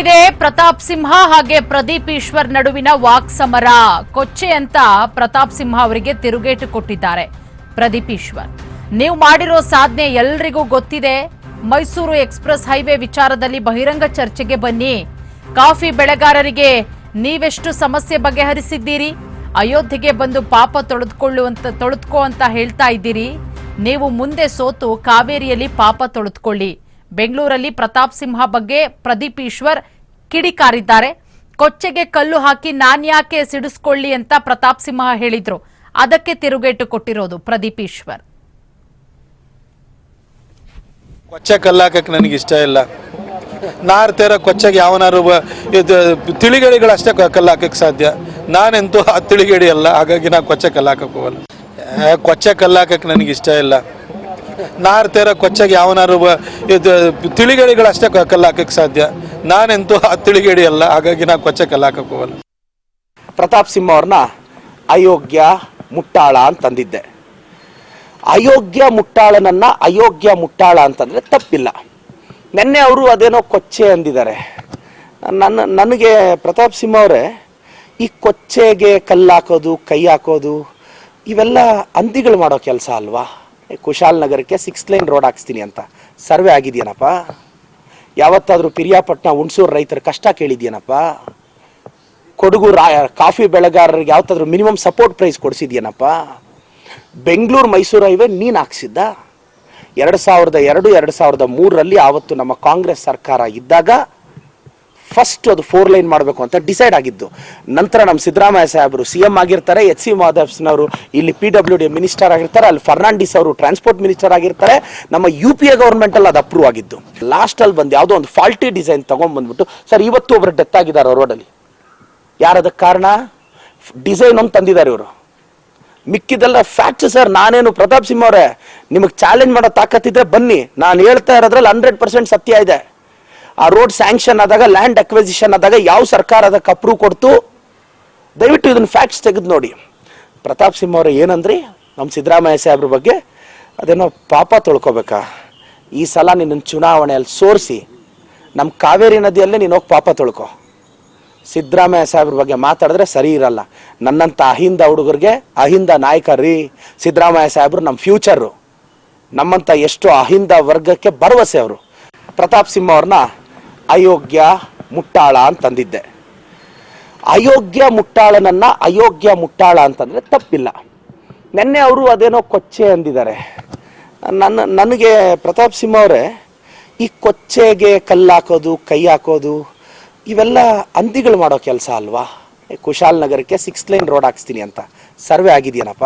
ಇದೆ. ಪ್ರತಾಪ್ ಸಿಂಹ ಹಾಗೆ ಪ್ರದೀಪ್ ಈಶ್ವರ್ ನಡುವಿನ ವಾಕ್ ಸಮರ. ಕೊಚ್ಚೆ ಅಂತ ಪ್ರತಾಪ್ ಸಿಂಹ ಅವರಿಗೆ ತಿರುಗೇಟು ಕೊಟ್ಟಿದ್ದಾರೆ ಪ್ರದೀಪ್ ಈಶ್ವರ್. ನೀವು ಮಾಡಿರೋ ಸಾಧನೆ ಎಲ್ರಿಗೂ ಗೊತ್ತಿದೆ. ಮೈಸೂರು ಎಕ್ಸ್ಪ್ರೆಸ್ ಹೈವೇ ವಿಚಾರದಲ್ಲಿ ಬಹಿರಂಗ ಚರ್ಚೆಗೆ ಬನ್ನಿ. ಕಾಫಿ ಬೆಳೆಗಾರರಿಗೆ ನೀವೆಷ್ಟು ಸಮಸ್ಯೆ ಬಗೆಹರಿಸಿದ್ದೀರಿ? ಅಯೋಧ್ಯೆಗೆ ಬಂದು ಪಾಪ ತೊಳೆದುಕೊಳ್ಳುವಂತ, ತೊಳೆದುಕೋ ಅಂತ ಹೇಳ್ತಾ ಇದ್ದೀರಿ. ನೀವು ಮುಂದೆ ಸೋತು ಕಾವೇರಿಯಲ್ಲಿ ಪಾಪ ತೊಳೆದುಕೊಳ್ಳಿ. ಬೆಂಗಳೂರಲ್ಲಿ ಪ್ರತಾಪ್ ಸಿಂಹ ಬಗ್ಗೆ ಪ್ರದೀಪ್ ಈಶ್ವರ್ ಕಿಡಿಕಾರಿದ್ದಾರೆ. ಕೊಚ್ಚೆಗೆ ಕಲ್ಲು ಹಾಕಿ ನಾನ್ಯಾಕೆ ಸಿಡಿಸ್ಕೊಳ್ಳಿ ಅಂತ ಪ್ರತಾಪ್ ಸಿಂಹ ಹೇಳಿದ್ರು. ಅದಕ್ಕೆ ತಿರುಗೇಟು ಕೊಟ್ಟಿರೋದು ಪ್ರದೀಪ್ ಈಶ್ವರ್. ಕೊಚ್ಚೆ ಕಲ್ಲಾಕಕ್ಕೆ ನನಗೆ ಇಷ್ಟ ಇಲ್ಲ. ನಾರ್ತಿರೋ ಕೊಚ್ಚೆಗೆ ಯಾವನಾರು ಇದು ತಿಳಿಗೇಡಿಗಳಷ್ಟೇ ಕಲ್ಲಾಕಕ್ಕೆ ಸಾಧ್ಯ. ನಾನೆಂತೂ ಆ ತಿಳಿಗೇಡಿ ಅಲ್ಲ. ಹಾಗಾಗಿ ನಾ ಕೊಚ್ಚೆ ಕಲ್ಲಾಕಕ್ಕೆ ಹೋಗಲ್ಲ. ಕೊಚ್ಚೆ ಕಲ್ಲಾಕಕ್ಕೆ ನನಗೆ ಇಷ್ಟ ಇಲ್ಲ. ನಾರ್ತಿರೋ ಕೊಚ್ಚಾಗಿ ಯಾವನಾರು ಇದು ತಿಳಿಗೇಡಿಗಳಷ್ಟೇ ಕಲ್ಲಾಕಕ್ಕೆ ಸಾಧ್ಯ. ನಾನೆಂತೂ ಆ ತಿಳಿಗೇಡಿ ಅಲ್ಲ, ಹಾಗಾಗಿ ನಾ ಕೊಚ್ಚೆ ಕಲ್ಲಾಕಕ್ಕೆ ಹೋಗಲ್ಲ. ಪ್ರತಾಪ್ ಸಿಂಹ ಅವ್ರನ್ನ ಅಯೋಗ್ಯ ಮುಟ್ಟಾಳ ಅಂತಂದಿದ್ದೆ. ಅಯೋಗ್ಯ ಮುಟ್ಟಾಳನನ್ನ ಅಯೋಗ್ಯ ಮುಟ್ಟಾಳ ಅಂತಂದ್ರೆ ತಪ್ಪಿಲ್ಲ. ನೆನ್ನೆ ಅವರು ಅದೇನೋ ಕೊಚ್ಚೆ ಅಂದಿದ್ದಾರೆ. ನನ್ನ, ನನಗೆ ಪ್ರತಾಪ್ ಸಿಂಹ ಅವರೇ, ಈ ಕೊಚ್ಚೆಗೆ ಕಲ್ಲಾಕೋದು ಕೈ ಹಾಕೋದು, ಇವೆಲ್ಲ ಅಂದಿಗಳು ಮಾಡೋ ಕೆಲಸ ಅಲ್ವಾ? ಕುಶಾಲ್ ನಗರಕ್ಕೆ ಸಿಕ್ಸ್ ಲೈನ್ ರೋಡ್ ಹಾಕ್ಸ್ತೀನಿ ಅಂತ. ಸರ್ವೆ ಆಗಿದೆಯೇನಪ್ಪ? ಯಾವತ್ತಾದರೂ ಪಿರಿಯಾಪಟ್ಟಣ ಹುಣಸೂರು ರೈತರ ಕಷ್ಟ ಕೇಳಿದ್ಯೇನಪ್ಪ? ಕೊಡಗು ರಾ, ಕಾಫಿ ಬೆಳೆಗಾರರಿಗೆ ಯಾವತ್ತಾದ್ರೂ ಮಿನಿಮಮ್ ಸಪೋರ್ಟ್ ಪ್ರೈಸ್ ಕೊಡಿಸಿದ್ಯೇನಪ್ಪ? ಬೆಂಗಳೂರು, ಮೈಸೂರು ಹೈವೇ ನೀನು ಹಾಕ್ಸಿದ್ದ? ಎರಡು ಸಾವಿರದ ಎರಡು ಎರಡು ಸಾವಿರದ ಮೂರರಲ್ಲಿ ಆವತ್ತು ನಮ್ಮ ಕಾಂಗ್ರೆಸ್ ಸರ್ಕಾರ ಇದ್ದಾಗ ಫಸ್ಟ್ ಅದು ಫೋರ್ ಲೈನ್ ಮಾಡಬೇಕು ಅಂತ ಡಿಸೈಡ್ ಆಗಿದ್ದು. ನಂತರ ನಮ್ಮ ಸಿದ್ದರಾಮಯ್ಯ ಸಾಹೇಬರು ಸಿ ಎಂ ಆಗಿರ್ತಾರೆ ಎಚ್ ಸಿ ಮಾಧವ್ಸ್ನವರು, ಇಲ್ಲಿ ಪಿ ಡಬ್ಲ್ಯೂ ಡಿ ಮಿನಿಸ್ಟರ್ ಆಗಿರ್ತಾರೆ, ಅಲ್ಲಿ ಫರ್ನಾಂಡಿಸ್ ಅವರು ಟ್ರಾನ್ಸ್ಪೋರ್ಟ್ ಮಿನಿಸ್ಟರ್ ಆಗಿರ್ತಾರೆ. ನಮ್ಮ ಯು ಪಿ ಎ ಗೌರ್ಮೆಂಟಲ್ಲಿ ಅದು ಅಪ್ರೂವ್ ಆಗಿದ್ದು. ಲಾಸ್ಟಲ್ಲಿ ಬಂದು ಯಾವುದೋ ಒಂದು ಫಾಲ್ಟಿ ಡಿಸೈನ್ ತೊಗೊಂಡ್ಬಂದ್ಬಿಟ್ಟು ಸರ್, ಇವತ್ತು ಒಬ್ಬರು ಡೆತ್ ಆಗಿದ್ದಾರೆ ರೋಡಲ್ಲಿ ಯಾರದಕ್ಕೆ ಕಾರಣ? ಡಿಸೈನ್ ಒಂದು ತಂದಿದ್ದಾರೆ ಇವರು. ಮಿಕ್ಕಿದೆಲ್ಲ ಫ್ಯಾಕ್ಟ್ ಸರ್. ನಾನೇನು ಪ್ರತಾಪ್ ಸಿಂಹ ಅವರೇ, ನಿಮಗೆ ಚಾಲೆಂಜ್ ಮಾಡೋ ತಾಕತ್ತಿದ್ರೆ ಬನ್ನಿ. ನಾನು ಹೇಳ್ತಾ ಇರೋದ್ರಲ್ಲಿ ಹಂಡ್ರೆಡ್ ಪರ್ಸೆಂಟ್ ಸತ್ಯ ಇದೆ. ಆ ರೋಡ್ ಸ್ಯಾಂಕ್ಷನ್ ಆದಾಗ ಲ್ಯಾಂಡ್ ಅಕ್ವಿಸಿಷನ್ ಆದಾಗ ಯಾವ ಸರ್ಕಾರ ಅದಕ್ಕೆ ಅಪ್ರೂವ್ ಕೊಡ್ತು? ದಯವಿಟ್ಟು ಇದನ್ನ ಫ್ಯಾಕ್ಟ್ಸ್ ತೆಗೆದು ನೋಡಿ. ಪ್ರತಾಪ್ ಸಿಂಹ ಅವರು ಏನಂದ್ರಿ? ನಮ್ಮ ಸಿದ್ದರಾಮಯ್ಯ ಸಾಹೇಬ್ರ ಬಗ್ಗೆ ಅದೇನೋ ಪಾಪ ತೊಳ್ಕೊಬೇಕಾ? ಈ ಸಲ ನಿನ್ನ ಚುನಾವಣೆಯಲ್ಲಿ ಸೋರಿಸಿ ನಮ್ಮ ಕಾವೇರಿ ನದಿಯಲ್ಲೇ ನೀನು ಹೋಗಿ ಪಾಪ ತೊಳ್ಕೊ. ಸಿದ್ದರಾಮಯ್ಯ ಸಾಹೇಬ್ರ ಬಗ್ಗೆ ಮಾತಾಡಿದ್ರೆ ಸರಿ ಇರಲ್ಲ. ನನ್ನಂಥ ಅಹಿಂದ ಹುಡುಗರಿಗೆ ಅಹಿಂದ ನಾಯಕ ರೀ ಸಿದ್ದರಾಮಯ್ಯ ಸಾಹೇಬ್ರು ನಮ್ಮ ಫ್ಯೂಚರು ನಮ್ಮಂಥ ಎಷ್ಟು ಅಹಿಂದ ವರ್ಗಕ್ಕೆ ಭರವಸೆ ಅವರು. ಪ್ರತಾಪ್ ಸಿಂಹ ಅವ್ರನ್ನ ಅಯೋಗ್ಯ ಮುಟ್ಟಾಳ ಅಂತಂದಿದ್ದೆ. ಅಯೋಗ್ಯ ಮುಟ್ಟಾಳನನ್ನ ಅಯೋಗ್ಯ ಮುಟ್ಟಾಳ ಅಂತಂದ್ರೆ ತಪ್ಪಿಲ್ಲ. ನಿನ್ನೆ ಅವರು ಅದೇನೋ ಕೊಚ್ಚೆ ಅಂದಿದ್ದಾರೆ. ನನ್ನ, ನನಗೆ ಪ್ರತಾಪ್ ಸಿಂಹ ಅವರೇ, ಈ ಕೊಚ್ಚೆಗೆ ಕಲ್ಲಾಕೋದು ಕೈ ಹಾಕೋದು, ಇವೆಲ್ಲ ಅಂದಿಗಳು ಮಾಡೋ ಕೆಲಸ ಅಲ್ವಾ? ಕುಶಾಲ್ ನಗರಕ್ಕೆ ಸಿಕ್ಸ್ ಲೈನ್ ರೋಡ್ ಹಾಕ್ಸ್ತೀನಿ ಅಂತ. ಸರ್ವೆ ಆಗಿದೆಯೇನಪ್ಪ?